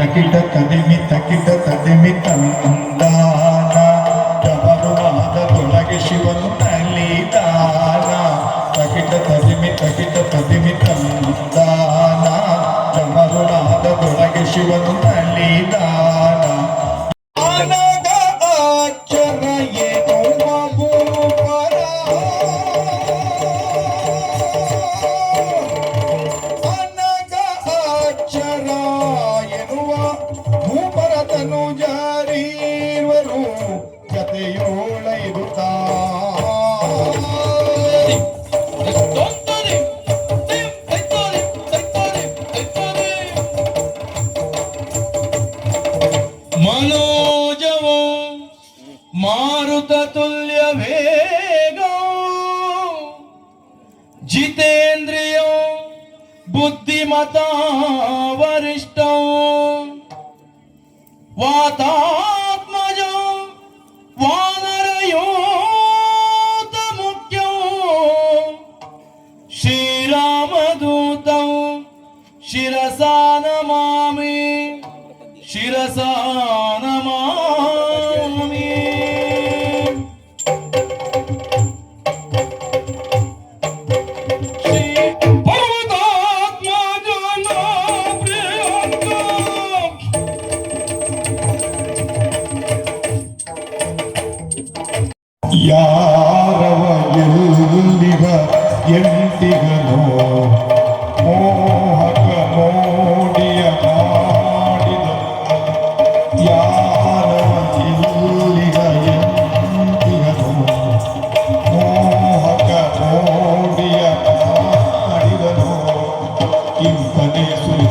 தகிட தடிமி தகிட தடிமி தந்தா मनोजवो वेगो जितेन्द्रियो बुद्धिमता वरिष्ठो वातात्मजो वानरयोतमुख्यो श्रीरामदूत शिसा नमामि ಶ್ರೀರಾಮದೂತಂ ಶಿರಸಾ ನಮಾಮಿ ಶಿರಸಾ ನಮಾಮಿ ಶ್ರೀ ಪರ್ವತಾತ್ಮಜನ ಪ್ರಿಯಂಕ ಯಾರವ ಎಲ್ಲಿವ ಎಂಟಿಗನೋ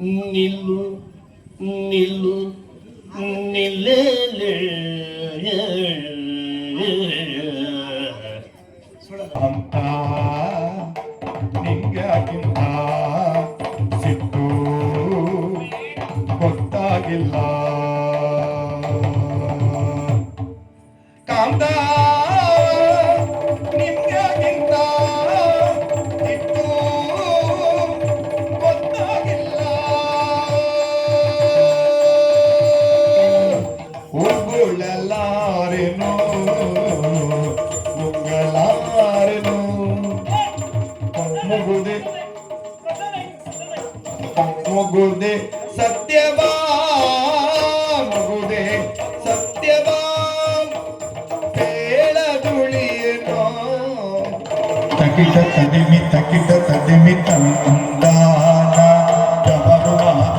ನಿಲ್ಲು ನಿಲ್ಲು ನಿಲ್ಲೇಲೆ ಅಂತ ನಿಂಗಾಗಿಲ್ಲ ಸಿಟ್ಟು ಗೊತ್ತಾಗಿಲ್ಲ. ಕಾಂತ ముళ్ళలారెను ముంగలారెను ముగుది ముగుది సత్యవా ముగుదే సత్యవా పేళదుళియను తకిట తదిమి తకిట తదిమి తందాన గబరు మాత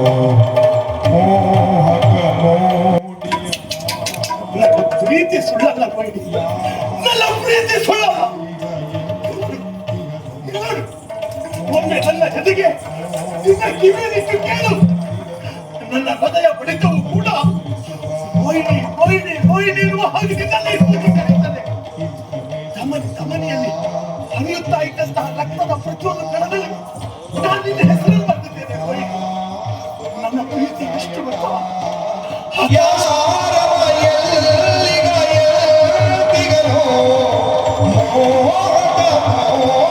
ಪ್ರೀತಿ ಸುಳ್ಳಲ್ಲ ನನ್ನ ಪ್ರೀತಿ ಸುಳ್ಳಲ್ಲ. ಒಮ್ಮೆ ನನ್ನ ಜೊತೆಗೆ ನಿನ್ನ ಕಿವಿಯಲ್ಲಿಟ್ಟು ಕೇಳು. ನನ್ನ ಹೃದಯ ಬಡಿತವು ಕೂಡ ಹಾಗೆ ತಮನಿ ತಮನಿಯಲ್ಲಿ ಹರಿಯುತ್ತಾ ಇದ್ದಂತಹ ರಕ್ತದ ಪ್ರತಿಯೊಂದು ઓડિયા